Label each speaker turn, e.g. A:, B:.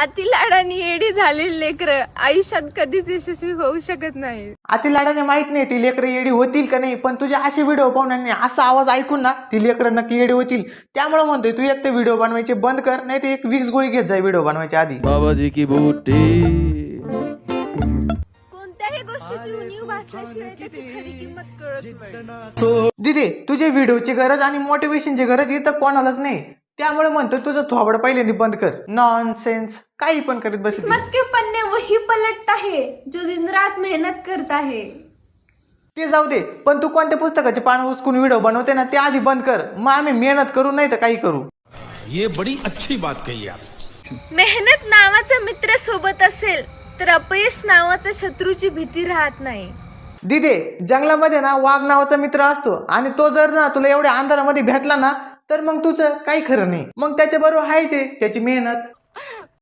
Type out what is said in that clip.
A: अति लाडाने येडी झालेली लेकर आयुष्यात कधीच यशस्वी होऊ शकत नाही.
B: आती लाडाने माहीत नाही ती लेकरं येडी होतील का नाही पण तुझे असे व्हिडिओ पाहून असा आवाज ऐकून ना ती लेकरं नक्की येडी होतील. त्यामुळे म्हणतोय तू एक ते व्हिडिओ बनवायचे बंद कर नाही तर एक वीक्स गोळी घेत जाय व्हिडिओ बनवायच्या आधी.
C: बाबा जी की बूटी.
A: कोणत्याही गोष्टीची उणीव भासल्याशिवाय त्याची खरी किंमत कळत नाही.
B: दिदी तुझे व्हिडिओची गरज आणि मोटिवेशनची गरज इथं कोणालाच नाही. त्यामुळे म्हणतो तुझं थोबड पहिल्यांदा बंद कर. नॉन सेन्स काही पण करीत बस
A: किस्मत के पन्ने वही पलटता है जो दिन रात मेहनत करता है
B: ते जाऊ दे पण तू कोणत्या पुस्तकाचे पानं उचकून व्हिडिओ बनवते ना ते आधी बंद कर. मग आम्ही मेहनत करू नाही तर काही करू.
D: ये बड़ी अच्छी बात कही आप.
A: मेहनत नावाचा मित्र सोबत असेल तर अपयश नावाचा शत्रूची भीती राहत नाही.
B: दिदे जंगलामध्ये ना वाघ नावाचा मित्र असतो आणि तो जर ना तुला एवढ्या अंधारामध्ये भेटला ना तर मग तुझं काही खरं नाही. मग त्याच्या बरोबर हायचे त्याची मेहनत.